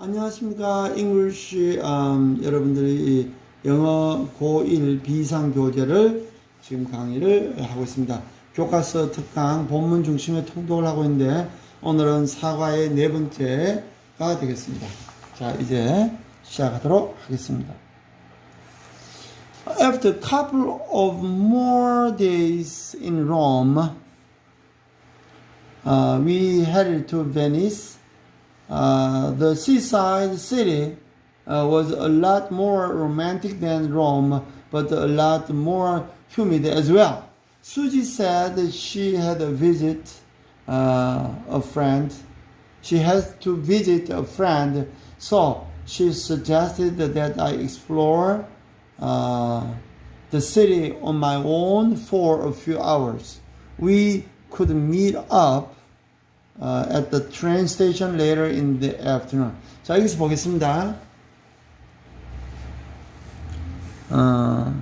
안녕하십니까. English 음, 여러분들이 이 영어 고1 비상 교재를 지금 강의를 하고 있습니다. 교과서 특강 본문 중심의 통독을 하고 있는데 오늘은 사과의 네 번째가 되겠습니다. 자, 이제 시작하도록 하겠습니다. After a couple of more days in Rome, uh, we headed to Venice. Uh, the seaside city uh, was a lot more romantic than Rome, but a lot more humid as well. Susie said she had a visit uh, a friend. She has to visit a friend, so she suggested that I explore uh, the city on my own for a few hours. We could meet up uh, at the train station later in the afternoon. 자, 여기서 보겠습니다. 어,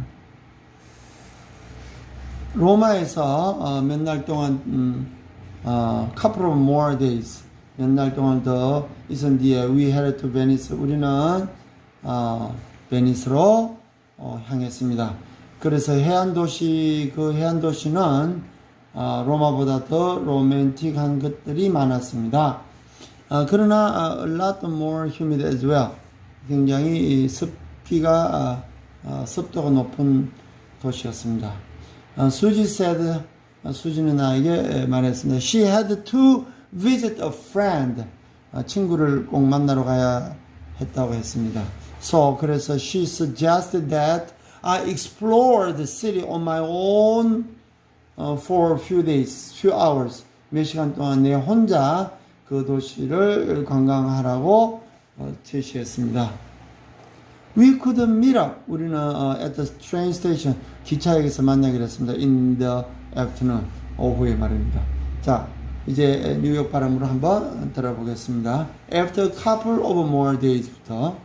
로마에서 어, 몇날 동안 음, 어, couple of more days 몇 날 동안 더 있은 뒤에 we headed to Venice 우리는 어, 베니스로 어, 향했습니다. 그래서 해안 도시 그 해안 도시는 어, 로마보다 더 로맨틱한 것들이 많았습니다. 어, 그러나 어, a lot more humid as well. 굉장히 이 습기가 어, 어, 습도가 높은 도시였습니다. 어, 수지 said 어, 수지는 나에게 말했습니다. She had to visit a friend. 어, 친구를 꼭 만나러 가야 했다고 했습니다. So 그래서 she suggested that I explore the city on my own 어, for a few days, few hours, 몇 시간 동안 내 혼자 그 도시를 관광하라고 어, 제시했습니다. We could meet up. 우리는 어, at the train station 기차역에서 만나기로 했습니다. In the afternoon, 오후에 말입니다. 자, 이제 뉴욕 발음으로 한번 들어보겠습니다. After a couple of more days부터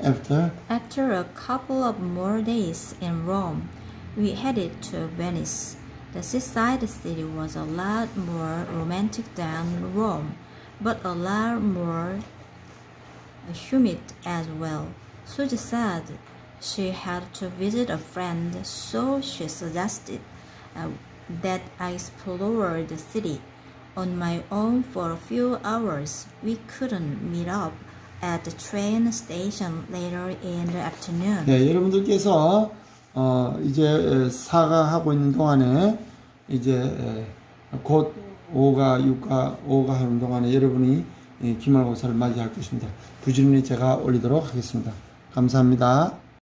After After a couple of more days in Rome, we headed to Venice. The seaside city was a lot more romantic than Rome, but a lot more humid as well. Susie said she had to visit a friend, so she suggested uh, that I explore the city on my own for a few hours. We couldn't meet up at the train station later in the afternoon. 네, 여러분들께서 어, 이제 사과하고 있는 동안에 이제 에, 곧 5가 6가 5가 하는 동안에 여러분이 이 기말고사를 맞이할 것입니다. 부지런히 제가 올리도록 하겠습니다. 감사합니다.